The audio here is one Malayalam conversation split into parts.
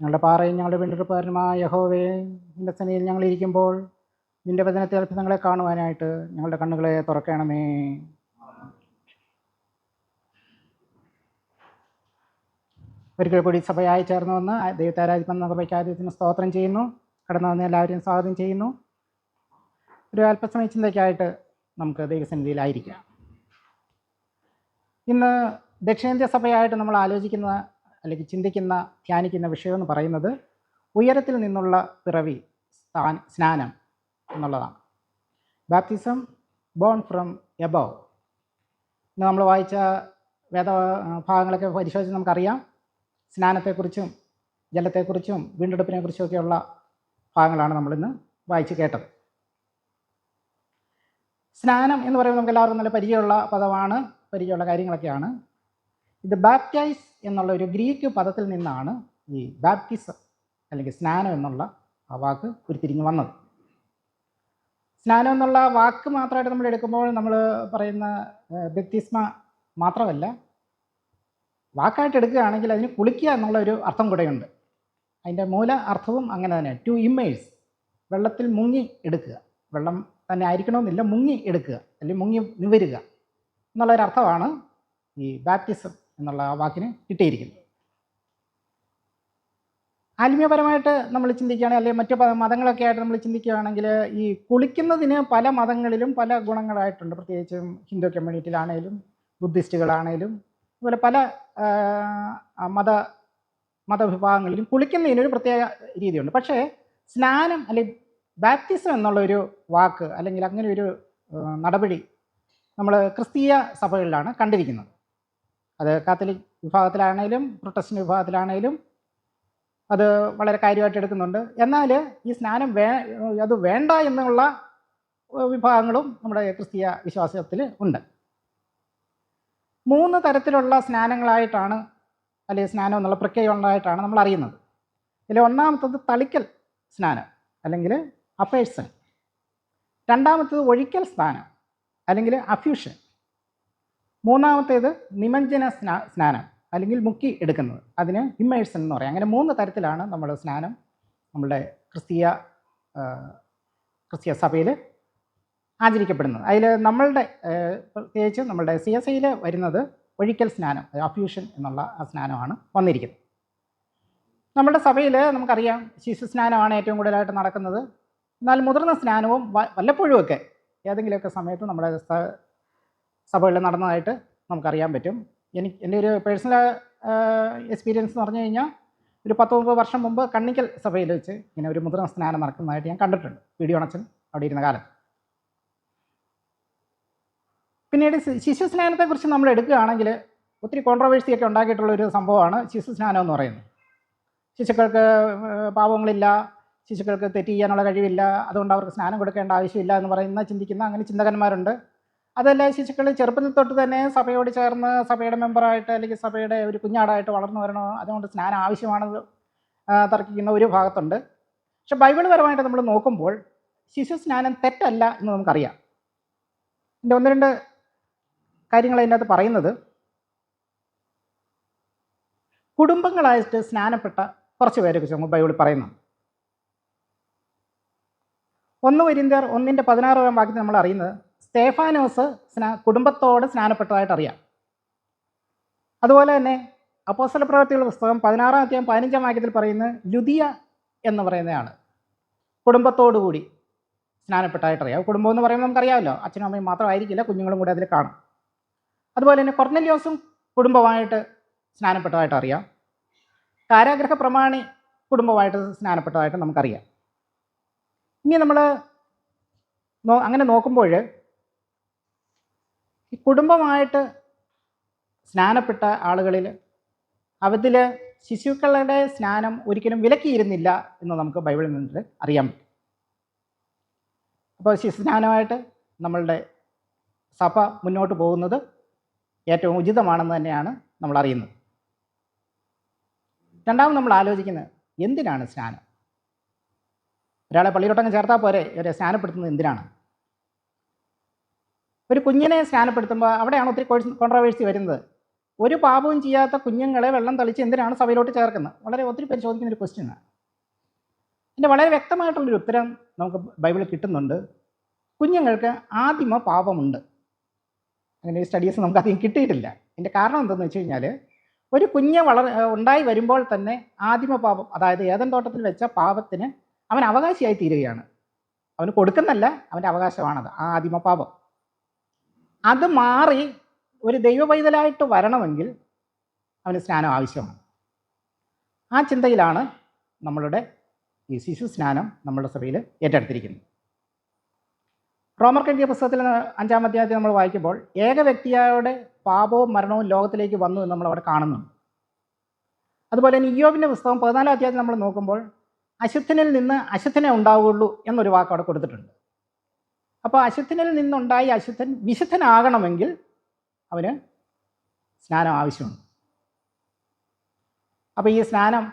ഞങ്ങളുടെ പാറയും ഞങ്ങളുടെ വീണ്ടെടുപ്പുകാരനുമായ യഹോവേ നിന്റെ സന്നിധിയിൽ ഞങ്ങൾ ഇരിക്കുമ്പോൾ നിന്റെ വചനത്തെ അത്ഭുതങ്ങളെ കാണുവാനായിട്ട് ഞങ്ങളുടെ കണ്ണുകളെ തുറക്കണമേ. ഒരിക്കൽ കൂടി സഭയായി ചേർന്ന് വന്ന് ദൈവത്തെ ആരാധിക്കുന്ന സഭയ്ക്ക് ആദ്യത്തിന് സ്തോത്രം ചെയ്യുന്നു. കടന്നു വന്ന് എല്ലാവരെയും സ്വാഗതം ചെയ്യുന്നു. ഒരു അല്പസമയ ചിന്തയ്ക്കായിട്ട് നമുക്ക് ദൈവസന്നിധിയിലായിരിക്കാം. ഇന്ന് ദക്ഷിണേന്ത്യ സഭയായിട്ട് നമ്മൾ ആലോചിക്കുന്ന അല്ലെങ്കിൽ ചിന്തിക്കുന്ന ധ്യാനിക്കുന്ന വിഷയം എന്ന് പറയുന്നത് ഉയരത്തിൽ നിന്നുള്ള പിറവി സ്നാനം എന്നുള്ളതാണ്. ബാപ്റ്റിസം ബോൺ ഫ്രം എബവ് ഇന്ന് നമ്മൾ വായിച്ച വേദ ഭാഗങ്ങളൊക്കെ പരിശോധിച്ച് നമുക്കറിയാം. സ്നാനത്തെക്കുറിച്ചും ജലത്തെക്കുറിച്ചും വീണ്ടെടുപ്പിനെക്കുറിച്ചും ഒക്കെയുള്ള ഭാഗങ്ങളാണ് നമ്മളിന്ന് വായിച്ച് കേട്ടത്. സ്നാനം എന്ന് പറയുമ്പോൾ നമുക്ക് എല്ലാവർക്കും നല്ല പരിചയമുള്ള പദമാണ് പരിചയമുള്ള കാര്യങ്ങളൊക്കെയാണ്. ഇത് ബാപ്റ്റൈസ് എന്നുള്ള ഒരു ഗ്രീക്ക് പദത്തിൽ നിന്നാണ് ഈ ബാപ്റ്റിസം അല്ലെങ്കിൽ സ്നാനം എന്നുള്ള ആ വാക്ക് ഉരുത്തിരിഞ്ഞ് വന്നത്. സ്നാനം എന്നുള്ള വാക്ക് മാത്രമായിട്ട് നമ്മൾ എടുക്കുമ്പോൾ നമ്മൾ പറയുന്ന ബക്തിസ്മ മാത്രമല്ല വാക്കായിട്ട് എടുക്കുകയാണെങ്കിൽ അതിന് കുളിക്കുക എന്നുള്ള ഒരു അർത്ഥം കൂടെയുണ്ട്. അതിന്റെ മൂല അർത്ഥവും അങ്ങനെ തന്നെ ടു ഇമ്മേഴ്സ് വെള്ളത്തിൽ മുങ്ങി എടുക്കുക. വെള്ളം തന്നെ ആയിരിക്കണമെന്നില്ല മുങ്ങി എടുക്കുക. അല്ലെങ്കിൽ മുങ്ങി നിവരുക. എന്നുള്ളൊരർത്ഥമാണ് ഈ ബാപ്റ്റിസം എന്നുള്ള ആ വാക്കിന് കിട്ടിയിരിക്കുന്നത് ആത്മീയപരമായിട്ട് നമ്മൾ ചിന്തിക്കുകയാണെങ്കിൽ അല്ലെങ്കിൽ മറ്റു മതങ്ങളൊക്കെ ആയിട്ട് നമ്മൾ ചിന്തിക്കുകയാണെങ്കിൽ ഈ കുളിക്കുന്നതിന് പല മതങ്ങളിലും പല ഗുണങ്ങളായിട്ടുണ്ട്. പ്രത്യേകിച്ചും ഹിന്ദു കമ്മ്യൂണിറ്റിയിലാണേലും ബുദ്ധിസ്റ്റുകളാണേലും അതുപോലെ പല മത മതവിഭാഗങ്ങളിലും കുളിക്കുന്നതിനൊരു പ്രത്യേക രീതിയുണ്ട്. പക്ഷേ സ്നാനം അല്ലെങ്കിൽ ബാപ്റ്റിസം എന്നുള്ളൊരു വാക്ക് അല്ലെങ്കിൽ അങ്ങനെ ഒരു നടപടി നമ്മൾ ക്രിസ്തീയ സഭകളിലാണ് കണ്ടിരിക്കുന്നത്. അത് കാത്തലിക് വിഭാഗത്തിലാണേലും പ്രൊട്ടസ്റ്റന്റ് വിഭാഗത്തിലാണേലും അത് വളരെ കാര്യമായിട്ട് എടുക്കുന്നുണ്ട്. എന്നാൽ ഈ സ്നാനം വേ അത് വേണ്ട എന്നുള്ള വിഭാഗങ്ങളും നമ്മുടെ ക്രിസ്തീയ വിശ്വാസത്തിൽ ഉണ്ട്. മൂന്ന് തരത്തിലുള്ള സ്നാനങ്ങളായിട്ടാണ് അല്ലെങ്കിൽ സ്നാനം എന്നുള്ള പ്രക്രിയ ഉള്ളതായിട്ടാണ് നമ്മൾ അറിയുന്നത്. ഇതിൽ ഒന്നാമത്തത് തളിക്കൽ സ്നാനം അല്ലെങ്കിൽ അഫേഴ്സൺ രണ്ടാമത്തത് ഒഴിക്കൽ സ്നാനം അല്ലെങ്കിൽ അഫ്യൂഷൻ. മൂന്നാമത്തേത് നിമഞ്ജന സ്നാ സ്നാനം അല്ലെങ്കിൽ മുക്കി എടുക്കുന്നത്. അതിന് ഇമ്മേഴ്സൺ എന്ന് പറയും. അങ്ങനെ മൂന്ന് തരത്തിലാണ് നമ്മൾ സ്നാനം നമ്മളുടെ ക്രിസ്തീയ ക്രിസ്തീയ സഭയിൽ ആചരിക്കപ്പെടുന്നത്. അതിൽ നമ്മളുടെ പ്രത്യേകിച്ച് നമ്മളുടെ സി എസ് ഐയിൽ വരുന്നത് ഒഴിക്കൽ സ്നാനം അഫ്യൂഷൻ എന്നുള്ള ആ സ്നാനമാണ് വന്നിരിക്കുന്നത്. നമ്മുടെ സഭയിൽ നമുക്കറിയാം ശിശു സ്നാനമാണ് ഏറ്റവും കൂടുതലായിട്ട് നടക്കുന്നത്. എന്നാൽ മുതിർന്ന സ്നാനവും വല്ലപ്പോഴുമൊക്കെ ഏതെങ്കിലുമൊക്കെ സമയത്ത് നമ്മുടെ സഭകളിൽ നടന്നതായിട്ട് നമുക്കറിയാൻ പറ്റും. എനിക്ക് എന്റെ ഒരു പേഴ്സണൽ എക്സ്പീരിയൻസ് എന്ന് പറഞ്ഞു കഴിഞ്ഞാൽ ഒരു പത്ത് മുപ്പത് വർഷം മുമ്പ് കണ്ണിക്കൽ സഭയിൽ വെച്ച് ഇങ്ങനെ ഒരു മുദ്ര സ്നാനം നടക്കുന്നതായിട്ട് ഞാൻ കണ്ടിട്ടുണ്ട്. വീഡിയോ അണച്ചൻ അവിടെ ഇരുന്ന കാലത്ത്. പിന്നീട് ശിശു സ്നാനത്തെക്കുറിച്ച് നമ്മൾ എടുക്കുകയാണെങ്കിൽ ഒത്തിരി കോൺട്രവേഴ്സിയൊക്കെ ഉണ്ടാക്കിയിട്ടുള്ള ഒരു സംഭവമാണ് ശിശു സ്നാനം എന്ന് പറയുന്നത്. ശിശുക്കൾക്ക് പാപങ്ങളില്ല ശിശുക്കൾക്ക് തെറ്റ് ചെയ്യാനുള്ള കഴിവില്ല അതുകൊണ്ട് അവർക്ക് സ്നാനം കൊടുക്കേണ്ട ആവശ്യമില്ല എന്ന് പറയുന്ന ചിന്തിക്കുന്ന അങ്ങനെ ചിന്തകന്മാരുണ്ട്. അതല്ല ശിശുക്കൾ ചെറുപ്പത്തിൽ തൊട്ട് തന്നെ സഭയോട് ചേർന്ന് സഭയുടെ മെമ്പറായിട്ട് അല്ലെങ്കിൽ സഭയുടെ ഒരു കുഞ്ഞാടായിട്ട് വളർന്നു വരണോ. അതുകൊണ്ട് സ്നാനം ആവശ്യമാണെന്ന് തർക്കിക്കുന്ന ഒരു ഭാഗത്തുണ്ട്. പക്ഷെ ബൈബിൾ പരമായിട്ട് നമ്മൾ നോക്കുമ്പോൾ ശിശു സ്നാനം തെറ്റല്ല എന്ന് നമുക്കറിയാം. എന്റെ ഒന്ന് രണ്ട് കാര്യങ്ങൾ അതിനകത്ത് പറയുന്നത് കുടുംബങ്ങളായിട്ട് സ്നാനപ്പെട്ട കുറച്ച് പേരെ കുറിച്ച് നമുക്ക് ബൈബിളിൽ പറയുന്നു. ഒന്ന് വരിന്തർ ഒന്നിന്റെ പതിനാറാം വാക്യത്തിൽ നമ്മൾ അറിയുന്നത് സ്തേഫാനോസ് സ്നാ കുടുംബത്തോടെ സ്നാനപ്പെട്ടതായിട്ട് അറിയാം. അതുപോലെ തന്നെ അപ്പോസ്തല പ്രവർത്തികളുടെ പുസ്തകം പതിനാറാം അധ്യായം പതിനഞ്ചാം വാക്യത്തിൽ പറയുന്നത് ലുദിയ എന്ന് പറയുന്നതാണ്. കുടുംബത്തോടു കൂടി സ്നാനപ്പെട്ടായിട്ട് അറിയാം. കുടുംബം എന്ന് പറയുമ്പോൾ നമുക്കറിയാമല്ലോ അച്ഛനും അമ്മയും മാത്രമായിരിക്കില്ല കുഞ്ഞുങ്ങളും കൂടെ അതിൽ കാണും. അതുപോലെ തന്നെ കൊർന്നല്യോസും കുടുംബമായിട്ട് സ്നാനപ്പെട്ടതായിട്ട് അറിയാം. കാരാഗ്രഹ പ്രമാണി കുടുംബമായിട്ട് സ്നാനപ്പെട്ടതായിട്ട് നമുക്കറിയാം. ഇനി നമ്മൾ അങ്ങനെ നോക്കുമ്പോൾ ഈ കുടുംബമായിട്ട് സ്നാനപ്പെട്ട ആളുകളിൽ അവതിൽ ശിശുക്കളുടെ സ്നാനം ഒരിക്കലും വിലക്കിയിരുന്നില്ല എന്ന് നമുക്ക് ബൈബിളിൽ നിന്ന് അറിയാൻ പറ്റും. അപ്പോൾ ശിശുസ്നാനമായിട്ട് നമ്മളുടെ സഭ മുന്നോട്ട് പോകുന്നത് ഏറ്റവും ഉചിതമാണെന്ന് തന്നെയാണ് നമ്മൾ അറിയുന്നത്. രണ്ടാമത് നമ്മൾ ആലോചിക്കുന്നത് എന്തിനാണ് സ്നാനം? ഒരാളെ പള്ളിയിലോട്ടങ്ങ് ചേർത്താൽ പോരെ ഇവരെ സ്നാനപ്പെടുത്തുന്നത് എന്തിനാണ്? ഒരു കുഞ്ഞിനെ സ്നാനപ്പെടുത്തുമ്പോൾ അവിടെയാണ് ഒത്തിരി കോൺട്രവേഴ്സി വരുന്നത്. ഒരു പാപവും ചെയ്യാത്ത കുഞ്ഞുങ്ങളെ വെള്ളം തളിച്ച് എന്തിനാണ് സഭയിലോട്ട് ചേർക്കുന്നത്? വളരെ ഒത്തിരി പരിശോധിക്കുന്ന ഒരു ക്വസ്റ്റ്യനാണ് ഇതിന്റെ വളരെ വ്യക്തമായിട്ടുള്ളൊരു ഉത്തരം നമുക്ക് ബൈബിളിൽ കിട്ടുന്നുണ്ട്. കുഞ്ഞുങ്ങൾക്ക് ആദിമ പാപമുണ്ട്. അങ്ങനെ സ്റ്റഡീസ് നമുക്ക് അധികം കിട്ടിയിട്ടില്ല. ഇതിന്റെ കാരണം എന്തെന്ന് വെച്ച് കഴിഞ്ഞാൽ ഒരു കുഞ്ഞ് വളർ ഉണ്ടായി വരുമ്പോൾ തന്നെ ആദിമ പാപം അതായത് ഏതൻ തോട്ടത്തിൽ വെച്ച പാപത്തിന് അവൻ അവകാശിയായി തീരുകയാണ്. അവന് കൊടുക്കുന്നല്ല അവന്റെ അവകാശമാണത് ആ ആദിമ പാപം. അത് മാറി ഒരു ദൈവ പൈതലായിട്ട് വരണമെങ്കിൽ അവന് സ്നാനം ആവശ്യമാണ്. ആ ചിന്തയിലാണ് നമ്മളുടെ ഈ ശിശു സ്നാനം നമ്മുടെ സഭയിൽ ഏറ്റെടുത്തിരിക്കുന്നത്. റോമർ കെട്ടിയ പുസ്തകത്തിൽ അഞ്ചാം അധ്യായത്തിൽ നമ്മൾ വായിക്കുമ്പോൾ ഏക വ്യക്തിയുടെ പാപവും മരണവും ലോകത്തിലേക്ക് വന്നു എന്ന് നമ്മൾ അവിടെ കാണുന്നുണ്ട്. അതുപോലെ തന്നെ ഇയോബിന്റെ പുസ്തകം പതിനാലാം അധ്യായത്തിൽ നമ്മൾ നോക്കുമ്പോൾ അശുദ്ധനിൽ നിന്ന് അശുദ്ധനെ ഉണ്ടാവുകയുള്ളൂ എന്നൊരു വാക്ക് അവിടെ കൊടുത്തിട്ടുണ്ട്. അപ്പോൾ അശുദ്ധനിൽ നിന്നുണ്ടായി അശുദ്ധൻ വിശുദ്ധനാകണമെങ്കിൽ അവന് സ്നാനം ആവശ്യമുണ്ട്. അപ്പോൾ ഈ സ്നാനം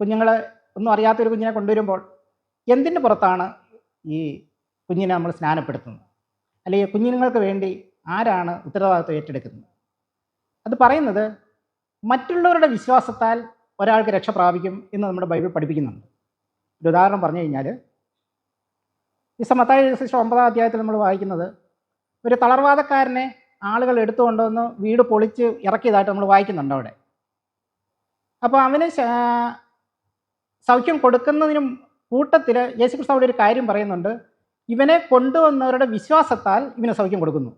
കുഞ്ഞുങ്ങൾ ഒന്നും അറിയാത്തൊരു കുഞ്ഞിനെ കൊണ്ടുവരുമ്പോൾ എന്തിന്റെ പുറത്താണ് ഈ കുഞ്ഞിനെ നമ്മൾ സ്നാനപ്പെടുത്തുന്നത്? അല്ലെങ്കിൽ കുഞ്ഞുങ്ങൾക്ക് വേണ്ടി ആരാണ് ഉത്തരവാദിത്വം ഏറ്റെടുക്കുന്നത്? അത് പറയുന്നത് മറ്റുള്ളവരുടെ വിശ്വാസത്താൽ ഒരാൾക്ക് രക്ഷ പ്രാപിക്കും എന്ന് നമ്മുടെ ബൈബിൾ പഠിപ്പിക്കുന്നുണ്ട്. ഒരു ഉദാഹരണം പറഞ്ഞു കഴിഞ്ഞാൽ ഈ സമത്തായ ശിക്ഷ ഒമ്പതാം അധ്യായത്തിൽ നമ്മൾ വായിക്കുന്നത് ഒരു തളർവാദക്കാരനെ ആളുകൾ എടുത്തുകൊണ്ടുവന്ന് വീട് പൊളിച്ച് ഇറക്കിയതായിട്ട് നമ്മൾ വായിക്കുന്നുണ്ട് അവിടെ. അപ്പോൾ അവന് സൗഖ്യം കൊടുക്കുന്നതിനും കൂട്ടത്തിൽ യേശുക്രിസ്തു അവിടെ ഒരു കാര്യം പറയുന്നുണ്ട്. ഇവനെ കൊണ്ടുവന്നവരുടെ വിശ്വാസത്താൽ ഇവന് സൗഖ്യം കൊടുക്കുന്നു.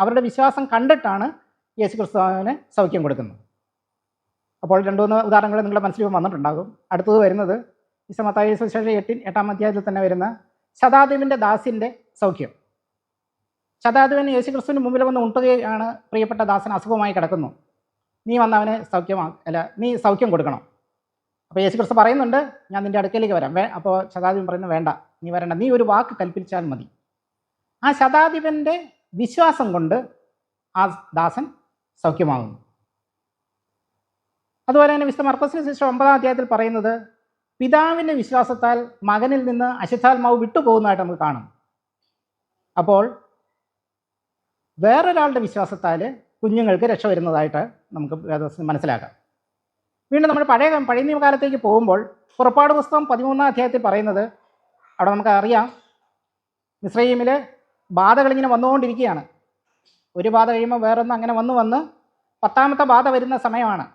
അവരുടെ വിശ്വാസം കണ്ടിട്ടാണ് യേശുക്രിസ്തു അവന് സൗഖ്യം കൊടുക്കുന്നത്. അപ്പോൾ രണ്ടു മൂന്ന് ഉദാഹരണങ്ങൾ നിങ്ങളുടെ മനസ്സിൽ വന്നിട്ടുണ്ടാകും. അടുത്തത് വരുന്നത് ഈ സമത്തായ സുശേഷ എട്ടിൻ എട്ടാം അധ്യായത്തിൽ തന്നെ വരുന്ന ശതാധിപന്റെ ദാസിന്റെ സൗഖ്യം. ശതാധിപൻ യേശുക്രിസ്തുവിന് മുമ്പിൽ വന്ന് ഉണ്ടുകയാണ് പ്രിയപ്പെട്ട ദാസൻ അസുഖമായി കിടക്കുന്നു. നീ വന്ന് അവനെ സൗഖ്യമാ അല്ല നീ സൗഖ്യം കൊടുക്കണം. അപ്പോൾ യേശുക്രിസ്തു പറയുന്നുണ്ട് ഞാൻ നിന്റെ അടുക്കലേക്ക് വരാം. വേ അപ്പോൾ ശതാദീപൻ പറയുന്നത് വേണ്ട നീ വരണ്ട. നീ ഒരു വാക്ക് കൽപ്പിച്ചാൽ മതി. ആ ശതാധിപന്റെ വിശ്വാസം കൊണ്ട് ആ ദാസൻ സൗഖ്യമാകുന്നു. അതുപോലെ തന്നെ വിശുദ്ധ മർക്കസിന് ശേഷം ഒമ്പതാം അധ്യായത്തിൽ പറയുന്നത് പിതാവിന്റെ വിശ്വാസത്താൽ മകനിൽ നിന്ന് അശുദ്ധാത്മാവ് വിട്ടുപോകുന്നതായിട്ട് നമുക്ക് കാണും. അപ്പോൾ വേറൊരാളുടെ വിശ്വാസത്താൽ കുഞ്ഞുങ്ങൾക്ക് രക്ഷ വരുന്നതായിട്ട് നമുക്ക് മനസ്സിലാക്കാം. വീണ്ടും നമ്മൾ പഴയ പഴയ നിയമകാലത്തേക്ക് പോകുമ്പോൾ പുറപ്പാട് പുസ്തകം പതിമൂന്നാം അധ്യായത്തിൽ പറയുന്നത് അവിടെ നമുക്ക് അറിയാം. മിസ്രൈമിൽ ബാധകളിങ്ങനെ വന്നുകൊണ്ടിരിക്കുകയാണ്. ഒരു ബാധ കഴിയുമ്പോൾ വേറൊന്ന് അങ്ങനെ വന്ന് വന്ന് പത്താമത്തെ ബാധ വരുന്ന സമയമാണ്.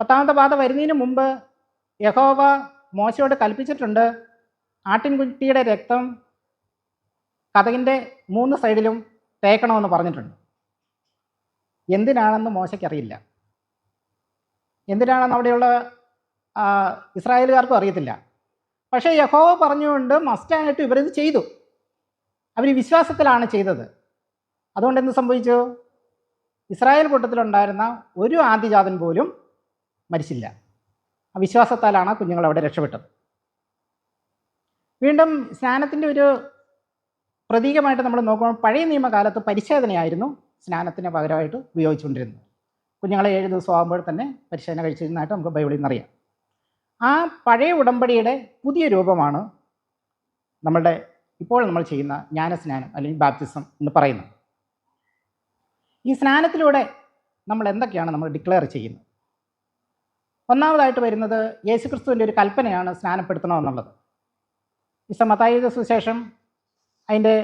പത്താമത്തെ ബാധ വരുന്നതിന് മുമ്പ് യഹോവ മോശയോട് കൽപ്പിച്ചിട്ടുണ്ട്. ആട്ടിൻകുട്ടിയുടെ രക്തം കഥകിന്റെ മൂന്ന് സൈഡിലും തേക്കണമെന്ന് പറഞ്ഞിട്ടുണ്ട്. എന്തിനാണെന്ന് മോശയ്ക്കറിയില്ല. എന്തിനാണെന്ന് അവിടെയുള്ള ഇസ്രായേലുകാർക്കും അറിയത്തില്ല. പക്ഷേ യഹോവ പറഞ്ഞുകൊണ്ട് മസ്റ്റായിട്ട് ഇവരിത് ചെയ്തു. അവർ വിശ്വാസത്തിലാണ് ചെയ്തത്. അതുകൊണ്ട് എന്ത് സംഭവിച്ചു? ഇസ്രായേൽ കൂട്ടത്തിലുണ്ടായിരുന്ന ഒരു ആദ്യജാതൻ പോലും മരിച്ചില്ല. വിശ്വാസത്താലാണ് കുഞ്ഞുങ്ങൾ അവിടെ രക്ഷപ്പെട്ടത്. വീണ്ടും സ്നാനത്തിന്റെ ഒരു പ്രതീകമായിട്ട് നമ്മൾ നോക്കുമ്പോൾ പഴയ നിയമകാലത്ത് പരിശോധനയായിരുന്നു സ്നാനത്തിന് പകരമായിട്ട് ഉപയോഗിച്ചുകൊണ്ടിരുന്നത്. കുഞ്ഞുങ്ങളെ ഏഴ് ദിവസം ആകുമ്പോൾ തന്നെ പരിശോധന കഴിച്ചിരുന്നതായിട്ട് നമുക്ക് ബൈബിളിൽ നിന്നറിയാം ആ പഴയ ഉടമ്പടിയുടെ പുതിയ രൂപമാണ് നമ്മളുടെ ഇപ്പോൾ നമ്മൾ ചെയ്യുന്ന ജ്ഞാനസ്നാനം അല്ലെങ്കിൽ ബാപ്റ്റിസം എന്ന് പറയുന്നത്. ഈ സ്നാനത്തിലൂടെ നമ്മൾ എന്തൊക്കെയാണ് നമ്മൾ ഡിക്ലെയർ ചെയ്യുന്നത്? ഒന്നാമതായിട്ട് വരുന്നത് യേശുക്രിസ്തുവിന്റെ ഒരു കൽപ്പനയാണ് സ്നാനപ്പെടുത്തണമെന്നുള്ളത്. ഈ സമതായ സുശേഷം അതിന്റെ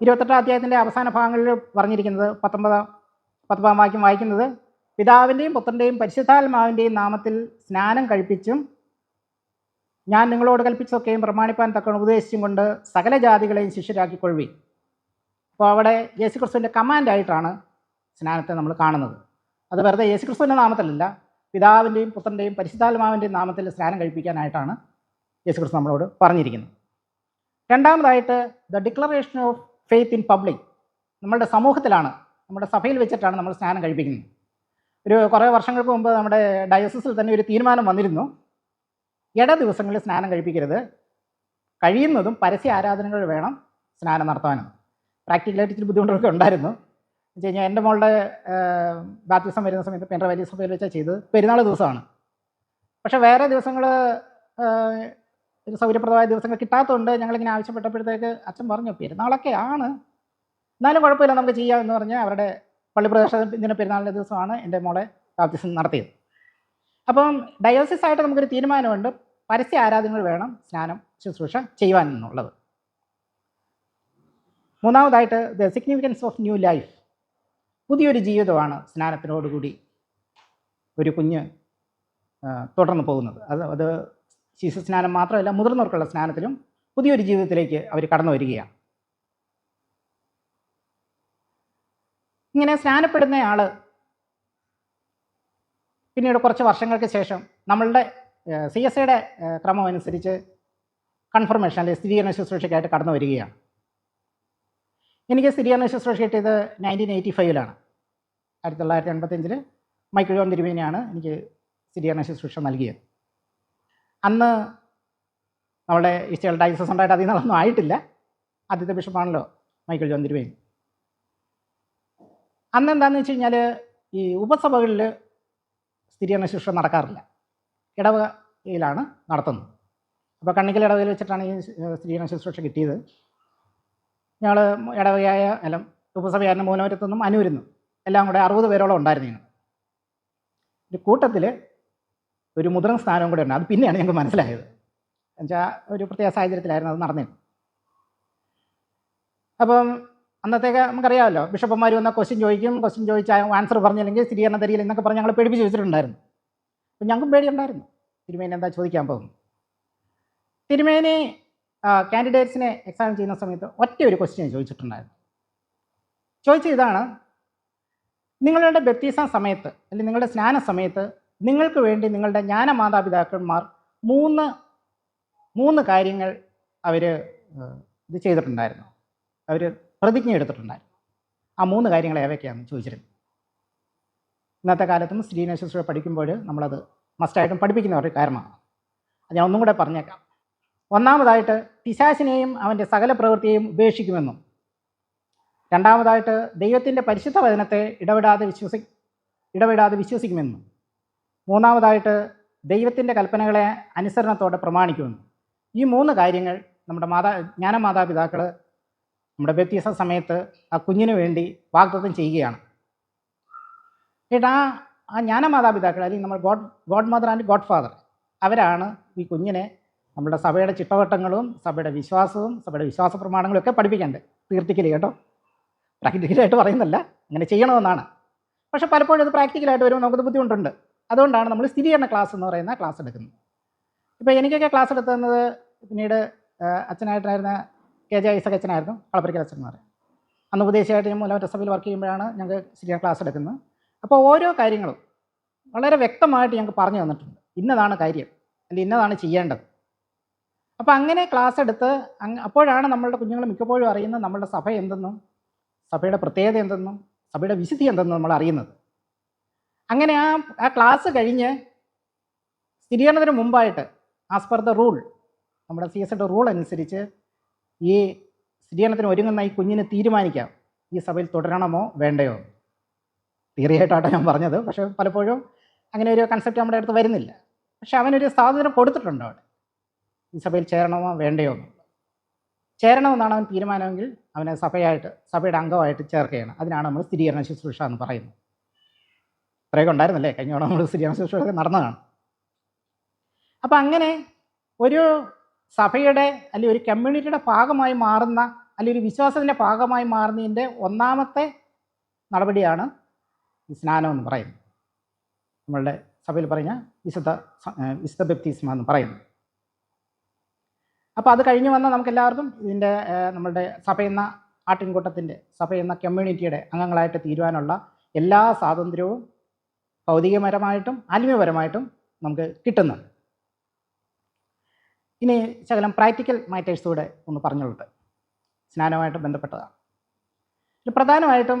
ഇരുപത്തെട്ടാം അധ്യായത്തിന്റെ അവസാന ഭാഗങ്ങളിൽ പറഞ്ഞിരിക്കുന്നത് പത്തൊമ്പതാം പത്തൊമ്പതാം വാക്യം വായിക്കുന്നത് പിതാവിന്റെയും പുത്രന്റെയും പരിശുദ്ധാത്മാവിന്റെയും നാമത്തിൽ സ്നാനം കഴിപ്പിച്ചും ഞാൻ നിങ്ങളോട് കൽപ്പിച്ചതൊക്കെയും പ്രമാണിപ്പാൻ തക്ക ഉപദേശിച്ചും കൊണ്ട് സകല ജാതികളെയും ശിഷ്യരാക്കിക്കൊള്ളുവി അപ്പോൾ അവിടെ യേശുക്രിസ്തുവിന്റെ കമാൻഡായിട്ടാണ് സ്നാനത്തെ നമ്മൾ കാണുന്നത്. അത് വെറുതെ യേശുക്രിസ്തുവിന്റെ നാമത്തിലല്ല പിതാവിന്റെയും പുത്രന്റെയും പരിശുദ്ധാത്മാവിന്റെയും നാമത്തിൽ സ്നാനം കഴിപ്പിക്കാനായിട്ടാണ് യേശുക്രിസ്തു നമ്മളോട് പറഞ്ഞിരിക്കുന്നത്. രണ്ടാമതായിട്ട് the declaration of faith in public നമ്മളുടെ സമൂഹത്തിലാണ് നമ്മുടെ സഭയിൽ വെച്ചിട്ടാണ് നമ്മൾ സ്നാനം കഴിപ്പിക്കുന്നത്. ഒരു കുറേ വർഷങ്ങൾക്ക് മുമ്പ് നമ്മുടെ ഡയസസിൽ തന്നെ ഒരു തീരുമാനം വന്നിരുന്നു. ഇട ദിവസങ്ങളിൽ സ്നാനം കഴിപ്പിക്കരുത്. കഴിയുന്നതും പരസ്യ ആരാധനകൾ വേണം സ്നാനം നടത്താനും. പ്രാക്ടിക്കലായിട്ട് ഇച്ചിരി ബുദ്ധിമുട്ടൊക്കെ ഉണ്ടായിരുന്നു. കഴിഞ്ഞാൽ എന്റെ മോളുടെ ബാപ്റ്റിസം വരുന്ന സമയത്ത് എന്റെ വലിയ സഭയിൽ വെച്ചാൽ ചെയ്തത്. പെരുന്നാൾ ദിവസമാണ്. പക്ഷെ വേറെ ദിവസങ്ങൾ ഒരു സൗകര്യപ്രദമായ ദിവസങ്ങൾ കിട്ടാത്തതുകൊണ്ട് ഞങ്ങളിങ്ങനെ ആവശ്യപ്പെട്ടപ്പോഴത്തേക്ക് അച്ഛൻ പറഞ്ഞു പെരുന്നാളൊക്കെ ആണ്. എന്നാലും കുഴപ്പമില്ല നമുക്ക് ചെയ്യാം എന്ന് പറഞ്ഞ് അവരുടെ പള്ളി പ്രദേശത്ത് ഇങ്ങനെ പെരുന്നാളിന്റെ ദിവസമാണ് എന്റെ മോളെ ബാപ്റ്റിസം നടത്തിയത്. അപ്പം ഡയോസിസ് ആയിട്ട് നമുക്കൊരു തീരുമാനമുണ്ട്. പരസ്യ ആരാധനകൾ വേണം സ്നാനം ശുശ്രൂഷ ചെയ്യുവാൻ എന്നുള്ളത്. മൂന്നാമതായിട്ട് the significance of new life. പുതിയൊരു ജീവിതമാണ് സ്നാനത്തിനോടുകൂടി ഒരു കുഞ്ഞ് തുടർന്ന് പോകുന്നത്. അത് അത് ശിശു സ്നാനം മാത്രമല്ല മുതിർന്നവർക്കുള്ള സ്നാനത്തിലും പുതിയൊരു ജീവിതത്തിലേക്ക് അവർ കടന്നു വരികയാണ്. ഇങ്ങനെ സ്നാനപ്പെടുന്ന ആൾ പിന്നീട് കുറച്ച് വർഷങ്ങൾക്ക് ശേഷം നമ്മളുടെ സി എസ് ഐയുടെ ക്രമം അനുസരിച്ച് കൺഫർമേഷൻ അല്ലെങ്കിൽ സ്ഥിരീകരണ ശുശ്രൂഷയ്ക്കായിട്ട് കടന്നു വരികയാണ്. എനിക്ക് സ്ഥിരീകരണ ശുശ്രൂഷ കിട്ടിയത് നയന്റീൻ എയ്റ്റി ഫൈവിലാണ് ആയിരത്തി തൊള്ളായിരത്തി എൺപത്തഞ്ചിൽ മൈക്കിൾ ജോൺ എനിക്ക് സ്ഥിരീകരണ ശുശ്രൂഷ നൽകിയത്. അന്ന് നമ്മുടെ ഈസ്റ്റേൾ ഡയസസ് ഉണ്ടായിട്ട് അതിൽ നിന്നൊന്നും ആയിട്ടില്ല. ആദ്യത്തെ ബിഷപ്പാണല്ലോ മൈക്കിൾ ജോൺ തിരുമേനി. അന്ന് എന്താണെന്ന് വെച്ച് കഴിഞ്ഞാൽ ഈ ഉപസഭകളിൽ സ്ഥിരീകരണ ശുശ്രൂഷ നടക്കാറില്ല. ഇടവകയിലാണ് നടത്തുന്നത്. അപ്പോൾ കണ്ണിക്കൽ ഇടവകയിൽ വെച്ചിട്ടാണ് ഈ സ്ഥിരീകരണ ശുശ്രൂഷ കിട്ടിയത്. ഞങ്ങൾ ഇടവകയായ അല്ല ഉപസഭയായിരുന്ന മൂലവരത്തു നിന്നും അനുവരുന്നു എല്ലാം കൂടെ അറുപത് പേരോളം ഉണ്ടായിരുന്നു ഞങ്ങൾ ഒരു കൂട്ടത്തിൽ ഒരു മുദ്രൻ സ്ഥാനവും കൂടെ ഉണ്ട്. അത് പിന്നെയാണ് ഞങ്ങൾക്ക് മനസ്സിലായത്. എന്നുവെച്ചാൽ ഒരു പ്രത്യേക സാഹചര്യത്തിലായിരുന്നു അത് നടന്നത് അപ്പം അന്നത്തേക്ക് നമുക്കറിയാമല്ലോ ബിഷപ്പന്മാർ വന്ന ക്വസ്റ്റ്യൻ ചോദിക്കും. ക്വസ്റ്റ്യൻ ചോദിച്ചാൽ ആൻസർ പറഞ്ഞില്ലെങ്കിൽ സ്ഥിരീകരണം തരിയിൽ എന്നൊക്കെ പറഞ്ഞ് ഞങ്ങൾ പേടിപ്പിച്ച് വെച്ചിട്ടുണ്ടായിരുന്നു. അപ്പം ഞങ്ങൾക്കും പേടിയുണ്ടായിരുന്നു. തിരുമേനി എന്താ ചോദിക്കാൻ പോകുന്നു തിരുമേനി കാൻഡിഡേറ്റ്സിനെ എക്സാമിൻ ചെയ്യുന്ന സമയത്ത് ഒറ്റ ഒരു ക്വസ്റ്റ്യൻ ചോദിച്ചിട്ടുണ്ടായിരുന്നു. ചോദിച്ച ഇതാണ് നിങ്ങളുടെ ബപ്തീസ സമയത്ത് അല്ലെങ്കിൽ നിങ്ങളുടെ സ്നാന സമയത്ത് നിങ്ങൾക്ക് വേണ്ടി നിങ്ങളുടെ ജ്ഞാന മാതാപിതാക്കന്മാർ മൂന്ന് മൂന്ന് കാര്യങ്ങൾ അവർ ഇത് ചെയ്തിട്ടുണ്ടായിരുന്നു. അവർ പ്രതിജ്ഞ എടുത്തിട്ടുണ്ടായിരുന്നു. ആ മൂന്ന് കാര്യങ്ങൾ ഏവയ്ക്കാണെന്ന് ചോദിച്ചിരുന്നു. ഇന്നത്തെ കാലത്തും ശുശ്രൂഷ പഠിക്കുമ്പോൾ നമ്മളത് മസ്റ്റായിട്ടും പഠിപ്പിക്കുന്ന ഒരു കാരണമാണ്. ഞാൻ ഒന്നും കൂടെ പറഞ്ഞേക്കാം. ഒന്നാമതായിട്ട് പിശാസിനെയും അവന്റെ സകല പ്രവൃത്തിയെയും ഉപേക്ഷിക്കുമെന്നും രണ്ടാമതായിട്ട് ദൈവത്തിന്റെ പരിശുദ്ധ വചനത്തെ ഇടപെടാതെ വിശ്വസി ഇടപെടാതെ വിശ്വസിക്കുമെന്നും മൂന്നാമതായിട്ട് ദൈവത്തിന്റെ കൽപ്പനകളെ അനുസരണത്തോടെ പ്രമാണിക്കുമെന്നും. ഈ മൂന്ന് കാര്യങ്ങൾ നമ്മുടെ മാതാ ജ്ഞാന മാതാപിതാക്കൾ നമ്മുടെ വ്യത്യസ്ത സമയത്ത് ആ കുഞ്ഞിന് വേണ്ടി വാഗ്ദത്തം ചെയ്യുകയാണ്. ഏട്ടാ ആ ആ ജ്ഞാനമാതാപിതാക്കൾ അല്ലെങ്കിൽ നമ്മൾ god god mother and god father അവരാണ് ഈ കുഞ്ഞിനെ നമ്മുടെ സഭയുടെ ചിട്ടവട്ടങ്ങളും സഭയുടെ വിശ്വാസവും സഭയുടെ വിശ്വാസ പ്രമാണങ്ങളും ഒക്കെ പഠിപ്പിക്കേണ്ടത് തീർത്തിക്കൽ കേട്ടോ പ്രാക്ടിക്കലായിട്ട് പറയുന്നല്ല. അങ്ങനെ ചെയ്യണമെന്നാണ്. പക്ഷെ പലപ്പോഴും അത് പ്രാക്ടിക്കലായിട്ട് വരുമ്പോൾ നമുക്ക് ബുദ്ധിമുട്ടുണ്ട്. അതുകൊണ്ടാണ് നമ്മൾ സ്ഥിരീകരണ ക്ലാസ് എന്ന് പറയുന്ന ക്ലാസ് എടുക്കുന്നത്. ഇപ്പോൾ എനിക്കൊക്കെ ക്ലാസ് എടുത്തുന്നത് പിന്നീട് അച്ഛനായിട്ടായിരുന്ന കെ ജെ ഐസക് അച്ഛനായിരുന്നു കളപ്പുരയ്ക്കൽ അച്ഛൻ എന്ന് പറയും. അന്ന് ഉപദേശമായിട്ട് ഞാൻ മൂലമറ്റ സഭയിൽ വർക്ക് ചെയ്യുമ്പോഴാണ് ഞങ്ങൾക്ക് സ്ഥിരീകരണ ക്ലാസ് എടുക്കുന്നത്. അപ്പോൾ ഓരോ കാര്യങ്ങളും വളരെ വ്യക്തമായിട്ട് ഞങ്ങൾക്ക് പറഞ്ഞു തന്നിട്ടുണ്ട്. ഇന്നതാണ് കാര്യം. അല്ലെങ്കിൽ ഇന്നതാണ് ചെയ്യേണ്ടത്. അപ്പോൾ അങ്ങനെ ക്ലാസ് എടുത്ത് അപ്പോഴാണ് നമ്മളുടെ കുഞ്ഞുങ്ങൾ മിക്കപ്പോഴും അറിയുന്നത് നമ്മളുടെ സഭ എന്തെന്നും സഭയുടെ പ്രത്യേകത എന്തെന്നും സഭയുടെ വിശുദ്ധി എന്തെന്നും നമ്മൾ അറിയുന്നത്. അങ്ങനെ ആ ആ ക്ലാസ് കഴിഞ്ഞ് സ്ഥിരീകരണത്തിന് മുമ്പായിട്ട് ആസ് പെർ ദ റൂൾ നമ്മുടെ സി എസ് റൂൾ അനുസരിച്ച് ഈ സ്ഥിരീകരണത്തിന് ഒരുങ്ങുന്ന ഈ കുഞ്ഞിന് തീരുമാനിക്കാം. ഈ സഭയിൽ തുടരണമോ വേണ്ടയോ? തിയറി ആയിട്ടാണ് ഞാൻ പറഞ്ഞത്. പക്ഷേ പലപ്പോഴും അങ്ങനെ ഒരു കൺസെപ്റ്റ് നമ്മുടെ അടുത്ത് വരുന്നില്ല. പക്ഷെ അവനൊരു സ്വാതന്ത്ര്യം കൊടുത്തിട്ടുണ്ട് അവിടെ. സഭയിൽ ചേരണമോ വേണ്ടയോ? ചേരണമെന്നാണ് അവൻ തീരുമാനമെങ്കിൽ അവനെ സഭയായിട്ട് സഭയുടെ അംഗമായിട്ട് ചേർക്കുകയാണ്. അതിനാണ് നമ്മൾ സ്ഥിരീകരണ ശുശ്രൂഷ എന്ന് പറയുന്നത്. ഇത്രയൊക്കെ ഉണ്ടായിരുന്നല്ലേ? കഴിഞ്ഞ തവണ നമ്മൾ സ്ഥിരീകരണ ശുശ്രൂഷ നടന്നതാണ്. അപ്പം അങ്ങനെ ഒരു സഭയുടെ അല്ലെങ്കിൽ ഒരു കമ്മ്യൂണിറ്റിയുടെ ഭാഗമായി മാറുന്ന അല്ലെങ്കിൽ ഒരു വിശ്വാസത്തിന്റെ ഭാഗമായി മാറുന്നതിന്റെ ഒന്നാമത്തെ നടപടിയാണ് സ്നാനം എന്ന് പറയുന്നത്. നമ്മളുടെ സഭയിൽ പറഞ്ഞ വിശുദ്ധ വിശുദ്ധ ബപ്തീസ്മ എന്ന് പറയുന്നത്. അപ്പോൾ അത് കഴിഞ്ഞ് വന്നാൽ നമുക്ക് എല്ലാവർക്കും ഇതിന്റെ ഏഹ്, നമ്മളുടെ സഭ എന്ന ആട്ടിൻകൂട്ടത്തിന്റെ സഭ എന്ന കമ്മ്യൂണിറ്റിയുടെ അംഗങ്ങളായിട്ട് തീരുവാനുള്ള എല്ലാ സ്വാതന്ത്ര്യവും ഭൗതികപരമായിട്ടും ആത്മീയപരമായിട്ടും നമുക്ക് കിട്ടുന്നുണ്ട്. ഇനി ശകലം പ്രാക്ടിക്കൽ മാറ്റേഴ്സ് കൂടെ ഒന്ന് പറഞ്ഞുകൊണ്ട് സ്നാനവുമായിട്ട് ബന്ധപ്പെട്ടതാണ്. പ്രധാനമായിട്ടും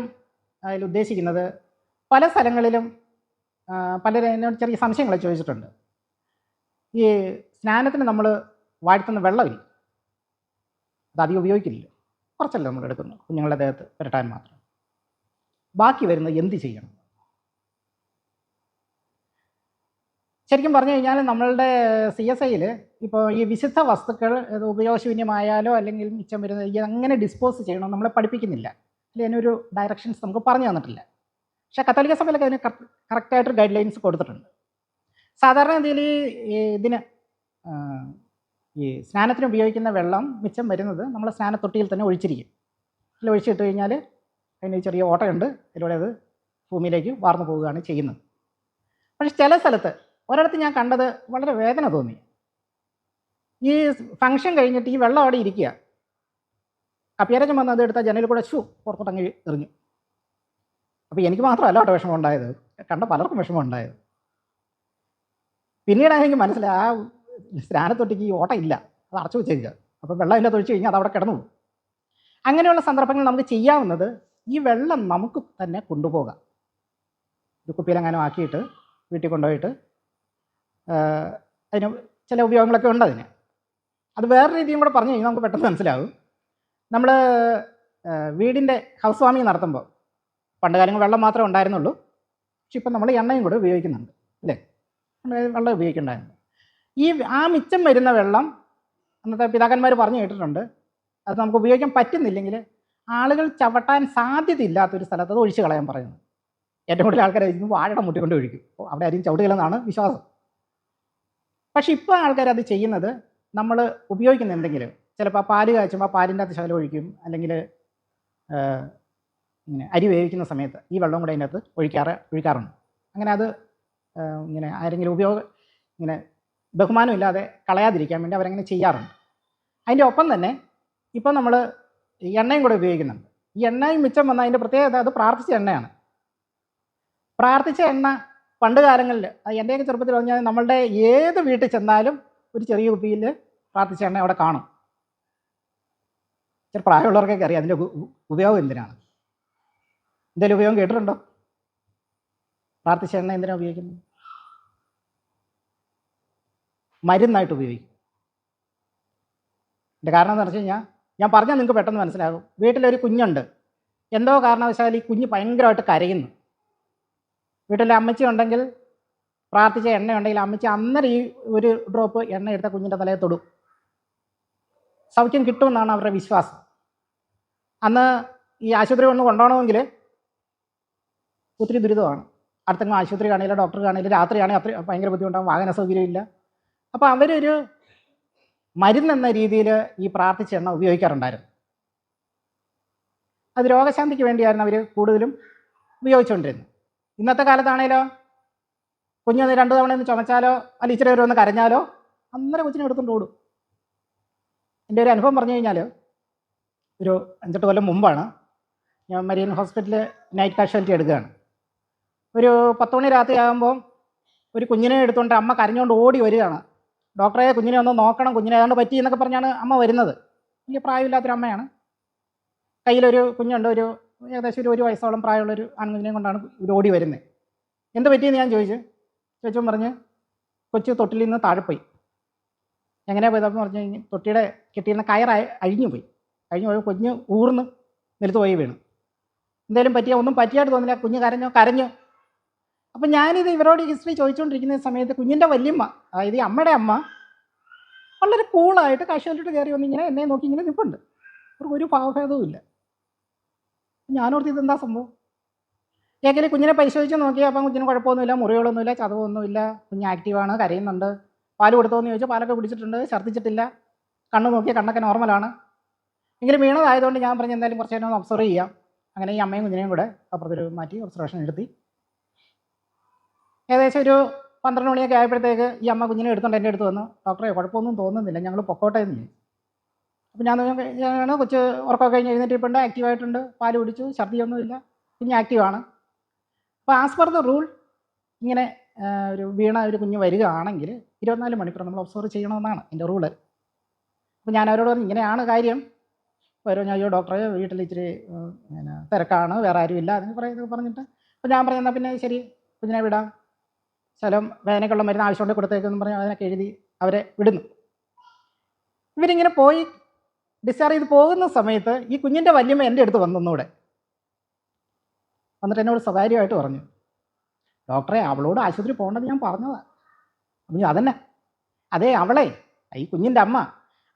അതിൽ ഉദ്ദേശിക്കുന്നത് പല സ്ഥലങ്ങളിലും പലരും എന്നോട് ചെറിയ സംശയങ്ങൾ ചോദിച്ചിട്ടുണ്ട്. ഈ സ്നാനത്തിന് നമ്മൾ വാഴ്ത്തുന്ന വെള്ളമില്ല. അത് അധികം ഉപയോഗിക്കില്ല കുറച്ചല്ലേ നമ്മൾ എടുക്കുന്നു. കുഞ്ഞുങ്ങളുടെ ദേഹത്ത് പുരട്ടാൻ മാത്രം. ബാക്കി വരുന്നത് എന്ത് ചെയ്യണം? ശരിക്കും പറഞ്ഞു കഴിഞ്ഞാൽ നമ്മളുടെ സി എസ് ഐയിൽ ഇപ്പോൾ ഈ വിശുദ്ധ വസ്തുക്കൾ ഉപയോഗശൂന്യമായാലോ അല്ലെങ്കിൽ മിച്ചം വരുന്നത് അങ്ങനെ ഡിസ്പോസ് ചെയ്യണോ നമ്മളെ പഠിപ്പിക്കുന്നില്ല. അല്ലെങ്കിൽ അതിനൊരു ഡയറക്ഷൻസ് നമുക്ക് പറഞ്ഞു തന്നിട്ടില്ല. പക്ഷേ കത്തോലിക്ക സഭയിലൊക്കെ അതിന് കറക്റ്റായിട്ടൊരു ഗൈഡ് ലൈൻസ് കൊടുത്തിട്ടുണ്ട്. സാധാരണ രീതിയിൽ ഇതിന് ഈ സ്നാനത്തിന് ഉപയോഗിക്കുന്ന വെള്ളം മിച്ചം വരുന്നത് നമ്മൾ സ്നാനത്തൊട്ടിയിൽ തന്നെ ഒഴിച്ചിരിക്കും. അതിൽ ഒഴിച്ചിട്ട് കഴിഞ്ഞാൽ അതിന് ചെറിയ ഓട്ടയുണ്ട്. അതിലൂടെ അത് ഭൂമിയിലേക്ക് വാർന്നു പോവുകയാണ് ചെയ്യുന്നത്. പക്ഷേ ചില സ്ഥലത്ത് ഒരിടത്ത് ഞാൻ കണ്ടത് വളരെ വേദന തോന്നി. ഈ ഫങ്ഷൻ കഴിഞ്ഞിട്ട് ഈ വെള്ളം അവിടെ ഇരിക്കുക. കപ്പിയരച്ചൻ വന്ന് അത് എടുത്ത ജനലിൽ കൂടെ ഷൂ പുറത്തോട്ടങ്ങ് എറിഞ്ഞു. അപ്പോൾ എനിക്ക് മാത്രമല്ല കേട്ടോ വിഷമം ഉണ്ടായത്. കണ്ട പലർക്കും വിഷമം ഉണ്ടായത്. പിന്നീടാണ് എനിക്ക് മനസ്സിലായി ആ സ്നാനത്തൊട്ടിക്ക് ഈ ഓട്ടം ഇല്ല. അത് അടച്ചു വെച്ചേക്കുക. അപ്പോൾ വെള്ളം ഇതിന്റെ ഒഴിച്ച് കഴിഞ്ഞാൽ അത് അവിടെ കിടന്നു അങ്ങനെയുള്ള സന്ദർഭങ്ങൾ നമുക്ക് ചെയ്യാവുന്നത് ഈ വെള്ളം നമുക്ക് തന്നെ കൊണ്ടുപോകാം. ഒരു കുപ്പിയിലെങ്ങാനും ആക്കിയിട്ട് വീട്ടിൽ കൊണ്ടുപോയിട്ട് അതിന് ചില ഉപയോഗങ്ങളൊക്കെ ഉണ്ട് അതിന്. അത് വേറെ രീതിയും കൂടെ പറഞ്ഞു കഴിഞ്ഞാൽ നമുക്ക് പെട്ടെന്ന് മനസ്സിലാവും. നമ്മൾ വീടിന്റെ ഹൗസ് വാമിങ് നടത്തുമ്പോൾ പണ്ട് കാലങ്ങൾ വെള്ളം മാത്രമേ ഉണ്ടായിരുന്നുള്ളൂ. പക്ഷെ ഇപ്പം നമ്മൾ എണ്ണയും കൂടെ ഉപയോഗിക്കുന്നുണ്ട്. അല്ലേ? നമ്മൾ വെള്ളം ഉപയോഗിക്കുന്നുണ്ടായിരുന്നു ഈ ആ മിച്ചം വരുന്ന വെള്ളം അന്നത്തെ പിതാക്കന്മാർ പറഞ്ഞു കേട്ടിട്ടുണ്ട്. അത് നമുക്ക് ഉപയോഗിക്കാൻ പറ്റുന്നില്ലെങ്കിൽ ആളുകൾ ചവിട്ടാൻ സാധ്യതയില്ലാത്തൊരു സ്ഥലത്ത് അത് ഒഴിച്ചു കളയാൻ പറയുന്നു. ഏറ്റവും കൂടുതൽ ആൾക്കാർ ഇന്ന് വാഴയുടെ മുട്ടിക്കൊണ്ട് ഒഴിക്കും. അവിടെ ആരും ചവിട്ടുകളെന്നാണ് വിശ്വാസം. പക്ഷെ ഇപ്പോൾ ആൾക്കാർ അത് ചെയ്യുന്നത് നമ്മൾ ഉപയോഗിക്കുന്ന എന്തെങ്കിലും ചിലപ്പോൾ പാൽ കാച്ചുമ്പോൾ പാലിന്റെ അകത്ത് ശകലം ഒഴിക്കും അല്ലെങ്കിൽ ഇങ്ങനെ അരി വേവിക്കുന്ന സമയത്ത് ഈ വെള്ളം കൂടെ അതിനകത്ത് ഒഴിക്കാറ് ഒഴിക്കാറുണ്ട്. അങ്ങനെ അത് ഇങ്ങനെ ആരെങ്കിലും ഉപയോഗം ഇങ്ങനെ ബഹുമാനമില്ലാതെ കളയാതിരിക്കാൻ വേണ്ടി അവരങ്ങനെ ചെയ്യാറുണ്ട്. അതിന്റെ ഒപ്പം തന്നെ ഇപ്പം നമ്മൾ എണ്ണയും കൂടെ ഉപയോഗിക്കുന്നുണ്ട്. ഈ എണ്ണയും മിച്ചം വന്ന അതിന്റെ പ്രത്യേകത അത് പ്രാർത്ഥിച്ച എണ്ണയാണ്. പ്രാർത്ഥിച്ച എണ്ണ പണ്ട് കാലങ്ങളിൽ എന്റെയൊക്കെ ചെറുപ്പത്തിൽ പറഞ്ഞാൽ നമ്മളുടെ ഏത് വീട്ടിൽ ചെന്നാലും ഒരു ചെറിയ കുപ്പിയിൽ പ്രാർത്ഥിച്ച എണ്ണ അവിടെ കാണും. ചില പ്രായമുള്ളവർക്കൊക്കെ അറിയാം അതിന്റെ ഉപയോഗം എന്തിനാണ്. എന്തെങ്കിലും ഉപയോഗം കേട്ടിട്ടുണ്ടോ? പ്രാർത്ഥിച്ച എണ്ണ എന്തിനാണ് ഉപയോഗിക്കുന്നത്? മരുന്നായിട്ട് ഉപയോഗിക്കും. എന്റെ കാരണം എന്ന് വെച്ച് കഴിഞ്ഞാൽ ഞാൻ പറഞ്ഞാൽ നിങ്ങൾക്ക് പെട്ടെന്ന് മനസ്സിലാകും. വീട്ടിലൊരു കുഞ്ഞുണ്ട്. എന്തോ കാരണവശാൽ ഈ കുഞ്ഞ് ഭയങ്കരമായിട്ട് കരയുന്നു. വീട്ടിലെ അമ്മച്ചി ഉണ്ടെങ്കിൽ പ്രാർത്ഥിച്ച എണ്ണ ഉണ്ടെങ്കിൽ അമ്മച്ചി അന്നേരം ഈ ഒരു ഡ്രോപ്പ് എണ്ണ എടുത്ത കുഞ്ഞിന്റെ തലയെ തൊടും. സൗഖ്യം കിട്ടുമെന്നാണ് അവരുടെ വിശ്വാസം. അന്ന് ഈ ആശുപത്രി ഒന്ന് കൊണ്ടുപോകണമെങ്കിൽ ഒത്തിരി ദുരിതമാണ്. അടുത്തെങ്കിലും ആശുപത്രി കാണില്ല ഡോക്ടർ കാണില്ല രാത്രിയാണെങ്കിൽ അത്ര ഭയങ്കര ബുദ്ധിമുട്ടാകും. വാഹന സൗകര്യമില്ല. അപ്പോൾ അവരൊരു മരുന്നെന്ന രീതിയിൽ ഈ പ്രാർത്ഥിച്ച എണ്ണ ഉപയോഗിക്കാറുണ്ടായിരുന്നു. അത് രോഗശാന്തിക്ക് വേണ്ടിയായിരുന്നു അവർ കൂടുതലും ഉപയോഗിച്ചുകൊണ്ടിരുന്നത്. ഇന്നത്തെ കാലത്താണേലോ കുഞ്ഞൊന്ന് രണ്ടു തവണ ഒന്ന് ചുമച്ചാലോ അല്ല ഇച്ചിരി ഒരു ഒന്ന് കരഞ്ഞാലോ അന്നേരം കൊച്ചിനെ എടുത്തുകൊണ്ട് ഓടും. എന്റെ ഒരു അനുഭവം പറഞ്ഞു കഴിഞ്ഞാൽ ഒരു അഞ്ചെട്ട് കൊല്ലം മുമ്പാണ് ഞാൻ മരിയൻ ഹോസ്പിറ്റലിൽ നൈറ്റ് കാഷ്വാലിറ്റി എടുക്കുകയാണ്. ഒരു പത്ത് മണി രാത്രി ആകുമ്പോൾ ഒരു കുഞ്ഞിനെ എടുത്തുകൊണ്ട് അമ്മ കരഞ്ഞുകൊണ്ട് ഓടി വരികയാണ്. ഡോക്ടറെ കുഞ്ഞിനെ ഒന്ന് നോക്കണം കുഞ്ഞിനെ ഏതാണ്ട് പറ്റി എന്നൊക്കെ പറഞ്ഞാണ് അമ്മ വരുന്നത്. വലിയ പ്രായമില്ലാത്തൊരു അമ്മയാണ്. കയ്യിലൊരു കുഞ്ഞുണ്ട് ഒരു ഏകദേശം ഒരു ഒരു വയസ്സോളം പ്രായമുള്ളൊരു ആൺകുഞ്ഞിനെ കൊണ്ടാണ് ഇവർ ഓടി വരുന്നത് എന്ത് പറ്റിയെന്ന് ഞാൻ ചോദിച്ചു. ചോദിച്ചും പറഞ്ഞ് കൊച്ചു തൊട്ടിൽ നിന്ന് താഴെ പോയി എങ്ങനെയാണ് പോയതെന്ന് പറഞ്ഞു കഴിഞ്ഞാൽ തൊട്ടിയുടെ കെട്ടിയിരുന്ന കയർ അയ- അഴിഞ്ഞു പോയി. അഴിഞ്ഞു പോയി കുഞ്ഞ് ഊർന്ന് നിലത്ത് പോയി വീണു. എന്തെങ്കിലും പറ്റിയ ഒന്നും പറ്റിയായിട്ട് തോന്നില്ല. കുഞ്ഞ് കരഞ്ഞോ കരഞ്ഞു അപ്പം ഞാനിത് ഇവരോട് ഹിസ്റ്ററി ചോദിച്ചുകൊണ്ടിരിക്കുന്ന സമയത്ത് കുഞ്ഞിന്റെ വല്യമ്മ അതായത് ഈ അമ്മയുടെ അമ്മ വളരെ കൂളായിട്ട് കാഷ്വാലിറ്റി കയറി വന്നിങ്ങനെ എന്നെ നോക്കി ഇങ്ങനെ നിൽപ്പുണ്ട് അവർക്ക് ഒരു ഭാവഭേദവും ഇല്ല. ഞാനോർത്ത് ഇതെന്താ സംഭവം? കേക്കലി കുഞ്ഞിനെ പരിശോധിച്ച് നോക്കി അപ്പം കുഞ്ഞിന് കുഴപ്പമൊന്നുമില്ല മുറികളൊന്നുമില്ല ചതവൊന്നുമില്ല കുഞ്ഞ് ആക്റ്റീവാണ് കരയുന്നുണ്ട്. പാൽ കൊടുത്തോന്ന് ചോദിച്ചാൽ പാലൊക്കെ പിടിച്ചിട്ടുണ്ട് ഛർദ്ദിച്ചിട്ടില്ല. കണ്ണ് നോക്കിയാൽ കണ്ണൊക്കെ നോർമലാണ് എങ്കിലും വീണതായതുകൊണ്ട് ഞാൻ പറഞ്ഞു എന്തായാലും കുറച്ച് നേരം ഒബ്സർവ് ചെയ്യാം. അങ്ങനെ ഈ അമ്മയും കുഞ്ഞിനെയും കൂടെ അപ്പുറത്തൊരു മാറ്റി ഒബ്സർവേഷൻ എടുത്തി. ഏകദേശം ഒരു പന്ത്രണ്ട് മണിയൊക്കെ ആയപ്പോഴത്തേക്ക് ഈ അമ്മ കുഞ്ഞിനെ എടുത്തുകൊണ്ട് എന്റെ അടുത്ത് വന്നു ഡോക്ടറെ കുഴപ്പമൊന്നും തോന്നുന്നില്ല. ഞങ്ങൾ പൊക്കോട്ടെ എന്ന് അപ്പം അപ്പോൾ ഞാൻ കൊച്ച് ഉറക്കമൊക്കെ കഴിഞ്ഞ് എഴുന്നേറ്റിപ്പുണ്ട് ആക്റ്റീവായിട്ടുണ്ട് പാൽ കുടിച്ചു ഛർദിയൊന്നുമില്ല കുഞ്ഞ് ആക്റ്റീവാണ് അപ്പോൾ ആസ് പെർ ദ റൂൾ ഇങ്ങനെ ഒരു വീണ ഒരു കുഞ്ഞ് വരികയാണെങ്കിൽ ഇരുപത്തിനാല് മണിക്കൂർ നമ്മൾ ഒബ്സർവ് ചെയ്യണമെന്നാണ് എന്റെ റൂൾ അപ്പോൾ ഞാൻ അവരോട് പറഞ്ഞു ഇങ്ങനെയാണ് കാര്യം. ഓരോ ഞാൻ അയ്യോ ഡോക്ടറെ വീട്ടിൽ ഇച്ചിരി പിന്നെ തിരക്കാണ് വേറെ ആരും ഇല്ല അതിന് പറയുന്നത് പറഞ്ഞിട്ട്. അപ്പോൾ ഞാൻ പറഞ്ഞു എന്നാൽ പിന്നെ ശരി കുഞ്ഞിനെ വിടാം. ശലം വേദനയ്ക്കുള്ള മരുന്ന് ആവശ്യമുണ്ട് കൊടുത്തേക്കെന്ന് പറഞ്ഞ് അതിനൊക്കെ എഴുതി അവരെ വിടുന്നു. ഇവരിങ്ങനെ പോയി ഡിസ്ചാർജ് ചെയ്ത് പോകുന്ന സമയത്ത് ഈ കുഞ്ഞിന്റെ വല്യമ്മ എന്റെ അടുത്ത് വന്നൊന്നുകൂടെ വന്നിട്ട് എന്നോട് സ്വകാര്യമായിട്ട് പറഞ്ഞു ഡോക്ടറെ അവളോട് ആശുപത്രി പോകേണ്ടത് ഞാൻ പറഞ്ഞതാണ് അപ്പം അതന്നെ. അതേ അവളെ ഈ കുഞ്ഞിന്റെ അമ്മ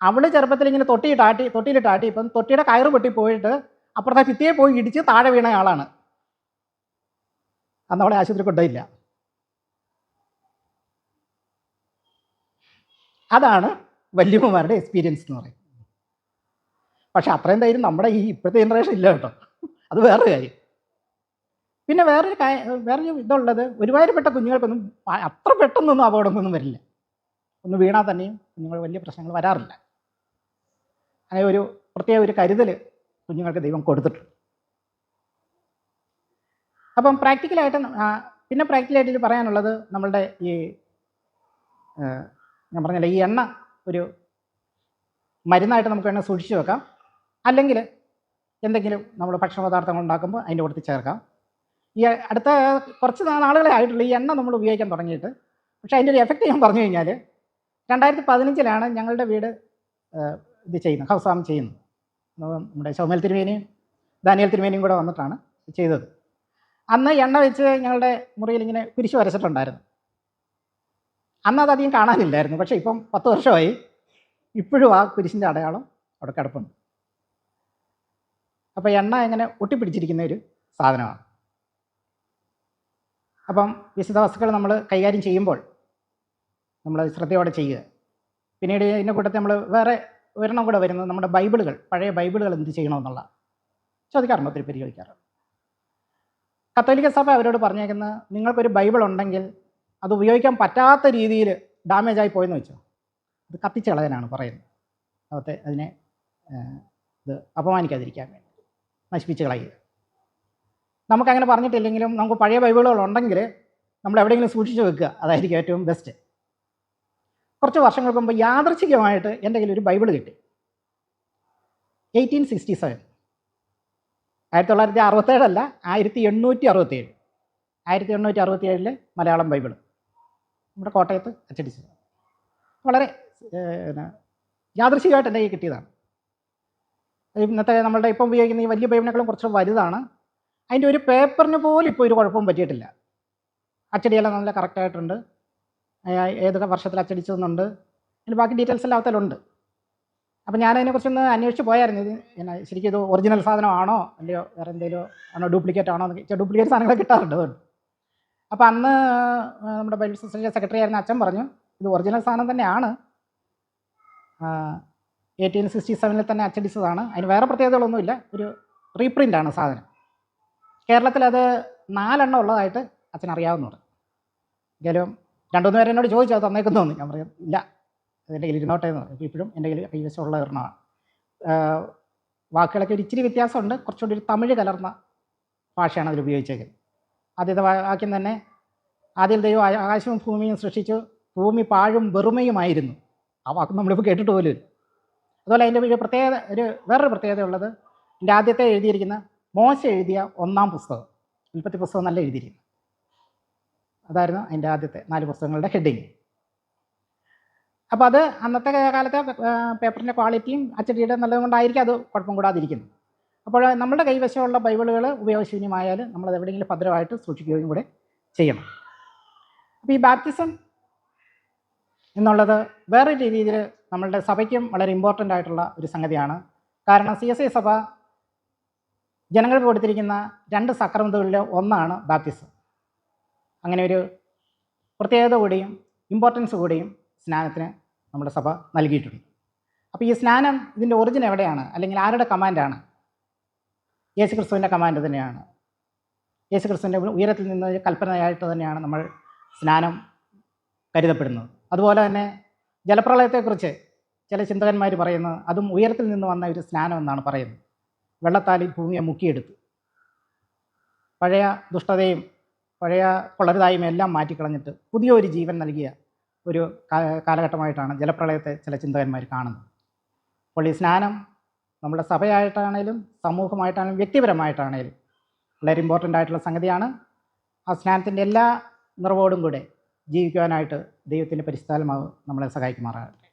അവൾ ചെറുപ്പത്തിൽ ഇങ്ങനെ തൊട്ടി ടാട്ടി തൊട്ടിയിൽ ടാട്ടി ഇപ്പം തൊട്ടിയുടെ കയറ് പൊട്ടി പോയിട്ട് അപ്പുറത്തെ ഭിത്തിയെ പോയി ഇടിച്ച് താഴെ വീണ ആളാണ് അന്ന് അവളെ ആശുപത്രി കൊണ്ടുപോയില്ല. അതാണ് വല്യമ്മമാരുടെ എക്സ്പീരിയൻസ് എന്ന് പറയുന്നത്. പക്ഷെ അത്രയും ധൈര്യം നമ്മുടെ ഈ ഇപ്പോഴത്തെ ജനറേഷൻ ഇല്ല കേട്ടോ. അത് വേറൊരു കാര്യം. പിന്നെ വേറൊരു കാര്യം വേറൊരു ഇതുള്ളത് ഒരുപാടുപെട്ട കുഞ്ഞുങ്ങൾക്കൊന്നും അത്ര പെട്ടെന്നൊന്നും അപകടമൊന്നും വരില്ല. ഒന്ന് വീണാൽ തന്നെയും കുഞ്ഞുങ്ങൾ വലിയ പ്രശ്നങ്ങൾ വരാറില്ല. അങ്ങനെ ഒരു പ്രത്യേക ഒരു കരുതൽ കുഞ്ഞുങ്ങൾക്ക് ദൈവം കൊടുത്തിട്ടുണ്ട്. അപ്പം പ്രാക്ടിക്കലായിട്ട് പിന്നെ പ്രാക്ടിക്കലായിട്ട് പറയാനുള്ളത് നമ്മളുടെ ഈ ഞാൻ പറഞ്ഞില്ല ഈ എണ്ണ ഒരു മരുന്നായിട്ട് നമുക്ക് എണ്ണ സൂക്ഷിച്ച് വെക്കാം. അല്ലെങ്കിൽ എന്തെങ്കിലും നമ്മൾ ഭക്ഷണപദാർത്ഥങ്ങൾ ഉണ്ടാക്കുമ്പോൾ അതിന്റെ കൂട്ടത്തിൽ ചേർക്കാം. ഈ അടുത്ത കുറച്ച് നാളുകളെ ആയിട്ടുള്ള ഈ എണ്ണ നമ്മൾ ഉപയോഗിക്കാൻ തുടങ്ങിയിട്ട്. പക്ഷേ അതിന്റെ ഒരു എഫക്റ്റ് ഞാൻ പറഞ്ഞു കഴിഞ്ഞാൽ രണ്ടായിരത്തി പതിനഞ്ചിലാണ് ഞങ്ങളുടെ വീട് ഇത് ചെയ്യുന്നത് ഹൗസ് ഫാം ചെയ്യുന്നത് നമ്മുടെ ശൗമൽ തിരുമേനിയും ദാനിയൽ തിരുമേനിയും കൂടെ വന്നിട്ടാണ് ചെയ്തത്. അന്ന് എണ്ണ വെച്ച് ഞങ്ങളുടെ മുറിയിൽ ഇങ്ങനെ കുരിശ് വരച്ചിട്ടുണ്ടായിരുന്നു. അന്ന് അതധികം കാണാനില്ലായിരുന്നു. പക്ഷേ ഇപ്പം പത്ത് വർഷമായി ഇപ്പോഴും ആ കുരിശിന്റെ അടയാളം അവിടെ കിടപ്പുണ്ട്. അപ്പോൾ എണ്ണ ഇങ്ങനെ ഒട്ടിപ്പിടിച്ചിരിക്കുന്ന ഒരു സാധനമാണ്. അപ്പം വിശുദ്ധ വസ്തുക്കൾ നമ്മൾ കൈകാര്യം ചെയ്യുമ്പോൾ നമ്മൾ ശ്രദ്ധയോടെ ചെയ്യുക. പിന്നീട് ഇതിന്റെ കൂട്ടത്തിൽ നമ്മൾ വേറെ ഒരെണ്ണം കൂടെ വരുന്നത് നമ്മുടെ ബൈബിളുകൾ പഴയ ബൈബിളുകൾ എന്ത് ചെയ്യണമെന്നുള്ള ചോദിക്കാറുണ്ട് ഒത്തിരി പേര് കത്തോലിക്ക സഭ അവരോട് പറഞ്ഞേക്കുന്നത് നിങ്ങൾക്കൊരു ബൈബിൾ ഉണ്ടെങ്കിൽ അത് ഉപയോഗിക്കാൻ പറ്റാത്ത രീതിയിൽ ഡാമേജ് ആയി പോയെന്ന് വെച്ചോ. അത് കത്തിച്ച് കളയാനാണ് പറയുന്നത്. അകത്തെ അതിനെ ഇത് അപമാനിക്കാതിരിക്കാൻ വേണ്ടി. നശിപ്പിച്ച് കളയുക. നമുക്കങ്ങനെ പറഞ്ഞിട്ടില്ലെങ്കിലും നമുക്ക് പഴയ ബൈബിളുകൾ ഉണ്ടെങ്കിൽ നമ്മൾ എവിടെയെങ്കിലും സൂക്ഷിച്ച് വെക്കുക. അതായിരിക്കും ഏറ്റവും ബെസ്റ്റ് കുറച്ച് വർഷങ്ങൾക്ക് മുമ്പ് യാദർച്ഛികമായിട്ട് എന്റെ കയ്യിൽ ഒരു ബൈബിൾ കിട്ടി. എയ്റ്റീൻ സിക്സ്റ്റി സെവൻ ആയിരത്തി തൊള്ളായിരത്തി അറുപത്തേഴല്ല ആയിരത്തി എണ്ണൂറ്റി അറുപത്തേഴ്. ആയിരത്തി എണ്ണൂറ്റി അറുപത്തി ഏഴിലെ മലയാളം ബൈബിൾ നമ്മുടെ കോട്ടയത്ത് അച്ചടിച്ചത്. വളരെ പിന്നെ യാദൃശികമായിട്ട് എന്റെ കയ്യിൽ കിട്ടിയതാണ്. ഇന്നത്തെ നമ്മളുടെ ഇപ്പം ഉപയോഗിക്കുന്ന ഈ വലിയ ബൈബിളിനേക്കാളും കുറച്ച് വലുതാണ്. അതിന്റെ ഒരു പേപ്പറിന് പോലും ഇപ്പോൾ ഒരു കുഴപ്പവും പറ്റിയിട്ടില്ല. അച്ചടിയെല്ലാം നല്ല കറക്റ്റായിട്ടുണ്ട്. ഏതൊക്കെ വർഷത്തിൽ അച്ചടിച്ചതെന്നുണ്ട്. അതിന് ബാക്കി ഡീറ്റെയിൽസ് എല്ലാം അവത്തലുണ്ട് അപ്പം ഞാൻ അതിനെക്കുറിച്ചൊന്ന് അന്വേഷിച്ച് പോയായിരുന്നു. ഇത് ശരിക്കും ഇത് ഒറിജിനൽ സാധനമാണോ? അല്ലയോ വേറെ എന്തെങ്കിലും ആണോ? ഡ്യൂപ്ലിക്കേറ്റ് ആണോ എന്ന് ഡ്യൂപ്ലിക്കേറ്റ് സാധനങ്ങൾ കിട്ടാറുണ്ട് അതുകൊണ്ട്. അപ്പോൾ അന്ന് നമ്മുടെ ബൈബിൾ സൊസൈറ്റി സെക്രട്ടറി ആയിരുന്ന അച്ഛൻ പറഞ്ഞു ഇത് ഒറിജിനൽ സാധനം തന്നെയാണ്. എയ്റ്റീൻ സിക്സ്റ്റി സെവനിൽ തന്നെ അച്ചടിച്ചതാണ്. അതിന് വേറെ പ്രത്യേകതകളൊന്നുമില്ല. ഒരു റീപ്രിന്റ് ആണ് സാധനം. കേരളത്തിൽ അത് നാലെണ്ണം ഉള്ളതായിട്ട് അച്ഛൻ അറിയാവുന്നുണ്ട് എങ്കിലും രണ്ടുമൂന്ന് പേര് എന്നോട് ചോദിച്ചു അത് തന്നേക്കുന്നു തോന്നി. ഞാൻ പറയും ഇല്ല. എന്റെ കയ്യിൽ ഇരുന്നോട്ടെ എന്ന് പറയും ഇപ്പോഴും എന്റെ കയ്യിൽ കൈവശമുള്ള ഒരെണ്ണമാണ്. വാക്കുകളൊക്കെ ഒരു ഇച്ചിരി വ്യത്യാസമുണ്ട്. കുറച്ചുകൂടി ഒരു തമിഴ് കലർന്ന ഭാഷയാണ് അതിൽ ഉപയോഗിച്ചേക്കുന്നത്. ആദ്യത്തെ വാക്യം തന്നെ ആദ്യം ദൈവം ആകാശവും ഭൂമിയും സൃഷ്ടിച്ചു ഭൂമി പാഴും വെറുമയുമായിരുന്നു. ആ വാക്ക് നമ്മളിപ്പോൾ കേട്ടിട്ട് പോലും അതുപോലെ അതിന്റെ ഒരു പ്രത്യേകത ഒരു വേറൊരു പ്രത്യേകത ഉള്ളത് എന്റെ ആദ്യത്തെ എഴുതിയിരിക്കുന്ന മോശ എഴുതിയ ഒന്നാം പുസ്തകം ഉൽപ്പത്തി പുസ്തകം നല്ല എഴുതിയിരിക്കുന്നു. അതായിരുന്നു അതിന്റെ ആദ്യത്തെ നാല് പുസ്തകങ്ങളുടെ ഹെഡിങ്. അപ്പോൾ അത് അന്നത്തെ കാലത്തെ പേപ്പറിന്റെ ക്വാളിറ്റിയും അച്ചടിയുടെ നല്ലതുകൊണ്ടായിരിക്കും അത് കുഴപ്പം കൂടാതിരിക്കുന്നത്. അപ്പോൾ നമ്മുടെ കൈവശമുള്ള ബൈബിളുകൾ ഉപയോഗശൂന്യമായാൽ നമ്മളത് എവിടെയെങ്കിലും ഭദ്രമായിട്ട് സൂക്ഷിക്കുകയും കൂടെ ചെയ്യണം. അപ്പോൾ ഈ ബാപ്റ്റിസം എന്നുള്ളത് വേറെ രീതിയിൽ നമ്മളുടെ സഭയ്ക്കും വളരെ ഇമ്പോർട്ടന്റ് ആയിട്ടുള്ള ഒരു സംഗതിയാണ്. കാരണം സി എസ് ഐ സഭ ജനങ്ങൾക്ക് കൊടുത്തിരിക്കുന്ന രണ്ട് സക്രമതകളിൽ ഒന്നാണ് ബാപ്റ്റിസം അങ്ങനെ ഒരു പ്രത്യേകത കൂടിയും ഇമ്പോർട്ടൻസ് കൂടിയും സ്നാനത്തിന് നമ്മുടെ സഭ നൽകിയിട്ടുണ്ട്. അപ്പോൾ ഈ സ്നാനം ഇതിന്റെ ഒറിജിൻ എവിടെയാണ്? അല്ലെങ്കിൽ ആരുടെ കമാൻഡാണ് യേശു ക്രിസ്തുവിന്റെ കമാൻഡ് തന്നെയാണ്. യേശു ക്രിസ്തുവിന്റെ ഉയരത്തിൽ നിന്ന് കൽപ്പനയായിട്ട് തന്നെയാണ് നമ്മൾ സ്നാനം കരുതപ്പെടുന്നത്. അതുപോലെ തന്നെ ജലപ്രളയത്തെക്കുറിച്ച് ചില ചിന്തകന്മാർ പറയുന്നത് അതും ഉയരത്തിൽ നിന്ന് വന്ന ഒരു സ്നാനം എന്നാണ് പറയുന്നത്. വെള്ളത്താൽ ഭൂമിയെ മുക്കിയെടുത്തു. പഴയ ദുഷ്ടതയും പഴയ കൊളരുതായ്മ എല്ലാം മാറ്റിക്കളഞ്ഞിട്ട് പുതിയൊരു ജീവൻ നൽകിയ ഒരു കാലഘട്ടമായിട്ടാണ് ജലപ്രളയത്തെ ചില ചിന്തകന്മാർ കാണുന്നത്. അപ്പോൾ ഈ സ്നാനം നമ്മുടെ സഭയായിട്ടാണേലും സമൂഹമായിട്ടാണെങ്കിലും വ്യക്തിപരമായിട്ടാണേലും വളരെ ഇമ്പോർട്ടന്റ് ആയിട്ടുള്ള സംഗതിയാണ്. ആ സ്നാനത്തിന്റെ എല്ലാ നിറവോടും കൂടെ ജീവിക്കുവാനായിട്ട് ദൈവത്തിന്റെ പരിസ്ഥാനമാവ് നമ്മളെ സഹായിക്കുമാറാകട്ടെ.